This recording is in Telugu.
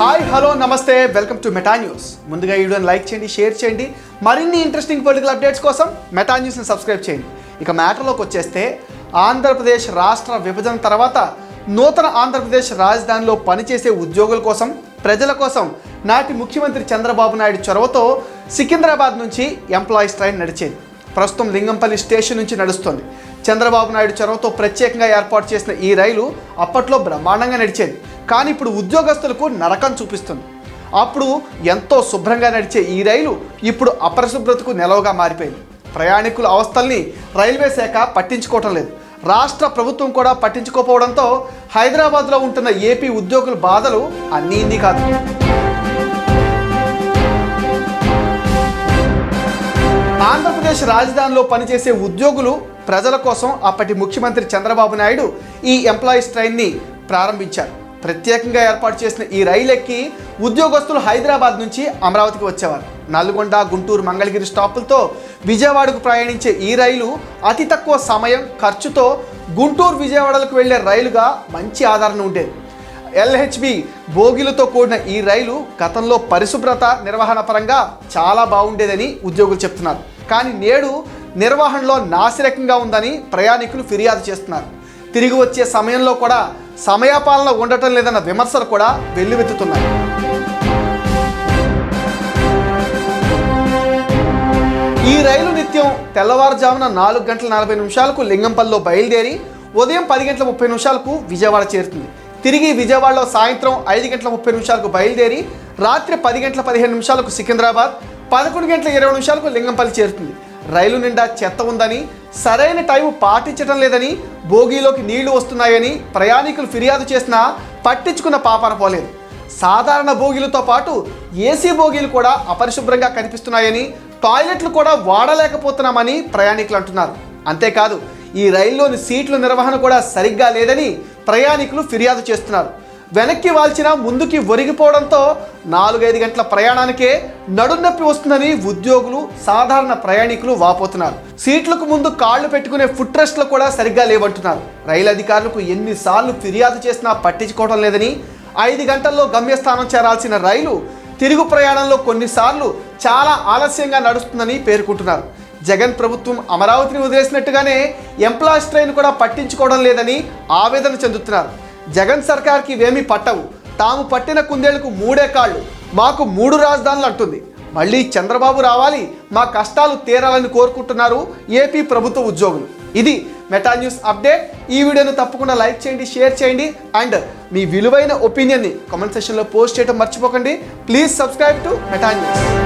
హాయ్ హలో నమస్తే. వెల్కమ్ టు మెటా న్యూస్ ముందుగా వీడియోని లైక్ చేయండి షేర్ చేయండి. మరిన్ని ఇంట్రెస్టింగ్ పొలిటికల్ అప్డేట్స్ కోసం మెటా న్యూస్ని సబ్స్క్రైబ్ చేయండి. ఇక మ్యాటర్లోకి వచ్చేస్తే ఆంధ్రప్రదేశ్ రాష్ట్ర విభజన తర్వాత నూతన ఆంధ్రప్రదేశ్ రాజధానిలో పనిచేసే ఉద్యోగుల కోసం ప్రజల కోసం నాటి ముఖ్యమంత్రి చంద్రబాబు నాయుడు చొరవతో సికింద్రాబాద్ నుంచి ఎంప్లాయీస్ ట్రైన్ నడిచేది. ప్రస్తుతం లింగంపల్లి స్టేషన్ నుంచి నడుస్తుంది. చంద్రబాబు నాయుడు చొరవతో ప్రత్యేకంగా ఏర్పాటు చేసిన ఈ రైలు అప్పట్లో బ్రహ్మాండంగా నడిచేది. కానీ ఇప్పుడు ఉద్యోగస్తులకు నరకం చూపిస్తుంది. అప్పుడు ఎంతో శుభ్రంగా నడిచే ఈ రైలు ఇప్పుడు అపరిశుభ్రతకు నిలవగా మారిపోయింది. ప్రయాణికుల అవస్థల్ని రైల్వే శాఖ పట్టించుకోవటం లేదు. రాష్ట్ర ప్రభుత్వం కూడా పట్టించుకోకపోవడంతో హైదరాబాద్లో ఉంటున్న ఏపీ ఉద్యోగుల బాధలు అన్నీ ఇన్ని కాదు. ఆంధ్రప్రదేశ్ రాజధానిలో పనిచేసే ఉద్యోగులు ప్రజల కోసం అప్పటి ముఖ్యమంత్రి చంద్రబాబు నాయుడు ఈ ఎంప్లాయీస్ ట్రైన్ని ప్రారంభించారు. ప్రత్యేకంగా ఏర్పాటు చేసిన ఈ రైలు ఎక్కి ఉద్యోగస్తులు హైదరాబాద్ నుంచి అమరావతికి వచ్చేవారు. నల్గొండ గుంటూరు మంగళగిరి స్టాపులతో విజయవాడకు ప్రయాణించే ఈ రైలు అతి తక్కువ సమయం ఖర్చుతో గుంటూరు విజయవాడలకు వెళ్ళే రైలుగా మంచి ఆదరణ ఉండేది. ఎల్హెచ్బి బోగిలతో కూడిన ఈ రైలు గతంలో పరిశుభ్రత నిర్వహణ పరంగా చాలా బాగుండేదని ఉద్యోగులు చెప్తున్నారు. కానీ నేడు నిర్వహణలో నాసిరకంగా ఉందని ప్రయాణికులు ఫిర్యాదు చేస్తున్నారు. తిరిగి వచ్చే సమయంలో కూడా సమయపాలన ఉండటం లేదన్న విమర్శలు కూడా వెల్లువెత్తుతున్నాయి. ఈ రైలు నిత్యం తెల్లవారుజామున నాలుగు గంటల నలభై నిమిషాలకు లింగంపల్లిలో బయలుదేరి ఉదయం పది గంటల ముప్పై నిమిషాలకు విజయవాడ చేరుతుంది. తిరిగి విజయవాడలో సాయంత్రం ఐదు గంటల ముప్పై నిమిషాలకు బయలుదేరి రాత్రి పది గంటల పదిహేను నిమిషాలకు సికింద్రాబాద్ పదకొండు గంటల ఇరవై నిమిషాలకు లింగంపల్లి చేరుతుంది. రైలు నిండా చెత్త ఉందని సరైన టైం పాటించడం లేదని బోగీలోకి నీళ్ళు వస్తున్నాయని ప్రయాణికులు ఫిర్యాదు చేసినా పట్టించుకున్న పాపన పోలేదు. సాధారణ బోగీలతో పాటు ఏసీ బోగీలు కూడా అపరిశుభ్రంగా కనిపిస్తున్నాయని టాయిలెట్లు కూడా వాడలేకపోతున్నామని ప్రయాణికులు అంటున్నారు. అంతేకాదు ఈ రైల్లోని సీట్ల నిర్వహణ కూడా సరిగ్గా లేదని ప్రయాణికులు ఫిర్యాదు చేస్తున్నారు. వెనక్కి వాల్చినా ముందుకి ఒరిగిపోవడంతో నాలుగైదు గంటల ప్రయాణానికే నడునొప్పి వస్తుందని ఉద్యోగులు సాధారణ ప్రయాణికులు వాపోతున్నారు. సీట్లకు ముందు కాళ్ళు పెట్టుకునే ఫుట్ రెస్ట్లు కూడా సరిగ్గా లేవంటున్నారు. రైలు అధికారులకు ఎన్నిసార్లు ఫిర్యాదు చేసినా పట్టించుకోవడం లేదని ఐదు గంటల్లో గమ్యస్థానం చేరాల్సిన రైలు తిరుగు ప్రయాణంలో కొన్నిసార్లు చాలా ఆలస్యంగా నడుస్తుందని పేర్కొంటున్నారు. జగన్ ప్రభుత్వం అమరావతిని వదిలేసినట్టుగానే ఎంప్లాయీస్ ట్రైన్ కూడా పట్టించుకోవడం లేదని ఆవేదన చెందుతున్నారు. జగన్ సర్కార్కి ఇవేమీ పట్టవు. తాము పట్టిన కుందేళ్ళకు మూడే కాళ్ళు. మాకు మూడు రాజధానులు అంటుంది. మళ్ళీ చంద్రబాబు రావాలి మా కష్టాలు తీరాలని కోరుకుంటున్నారు ఏపీ ప్రభుత్వ ఉద్యోగులు. ఇది మెటా న్యూస్ అప్డేట్. ఈ వీడియోను తప్పకుండా లైక్ చేయండి షేర్ చేయండి అండ్ మీ విలువైన ఒపీనియన్ని కామెంట్ సెక్షన్లో పోస్ట్ చేయడం మర్చిపోకండి. Please subscribe to Meta news.